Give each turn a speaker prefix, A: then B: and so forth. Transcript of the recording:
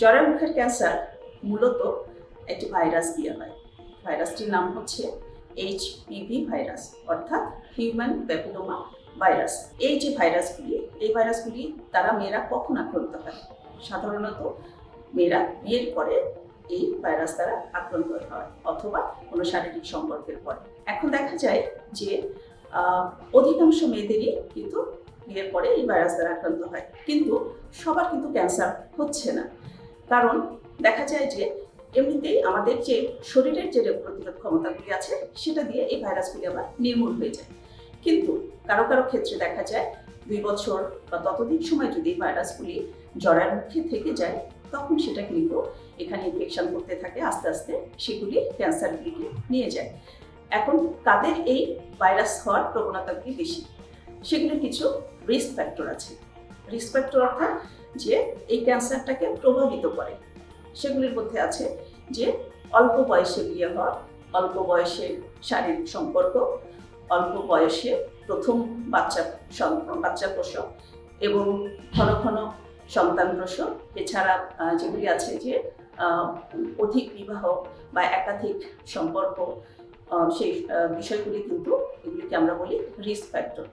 A: জরায়ু মুখের ক্যান্সার মূলত একটি ভাইরাস দিয়ে হয় ভাইরাসটির নাম হচ্ছে এইচপিভি ভাইরাস অর্থাৎ হিউম্যান প্যাপিলোমা ভাইরাস এই যে ভাইরাসগুলি এই ভাইরাসগুলি তারা মেয়েরা কখন আক্রান্ত হয়? সাধারণত মেয়েরা বিয়ের পরে এই ভাইরাস দ্বারা আক্রান্ত হয়, অথবা কোনো শারীরিক সম্পর্কের পরে। এখন দেখা যায় যে অধিকাংশ মেয়েদেরই কিন্তু বিয়ের পরে এই ভাইরাস দ্বারা আক্রান্ত হয়। কিন্তু সবার কিন্তু ক্যান্সার হচ্ছে না। কারণ দেখা যায় যে এমনিতেই আমাদের যে শরীরের যে প্রতিরোধ ক্ষমতাগুলি আছে, সেটা দিয়ে এই ভাইরাসগুলি আবার নির্মূল হয়ে যায়। কিন্তু কারও কারও ক্ষেত্রে দেখা যায় দুই বছর বা ততদিন সময় যদি ভাইরাসগুলি জরার মুখে থেকে যায়, তখন সেটা কিন্তু এখানে ইনফেকশন করতে থাকে, আস্তে আস্তে সেগুলি ক্যান্সারগুলিকে নিয়ে যায়। এখন কাদের এই ভাইরাস হওয়ার প্রবণতাগুলি বেশি? সেগুলির কিছু রিস্ক ফ্যাক্টর আছে। রিস্ক ফ্যাক্টর অর্থাৎ যে এই ক্যান্সারটাকে প্রভাবিত করে। সেগুলির মধ্যে আছে যে অল্প বয়সে বিয়ে হওয়া, অল্প বয়সে শারীরিক সম্পর্ক, অল্প বয়সে প্রথম বাচ্চা বাচ্চা প্রসব এবং ঘন ঘন সন্তান প্রসব। এছাড়া যেগুলি আছে যে অধিক বিবাহ বা একাধিক সম্পর্ক সেই বিষয়গুলি কিন্তু এগুলিকে আমরা বলি রিস্ক ফ্যাক্টর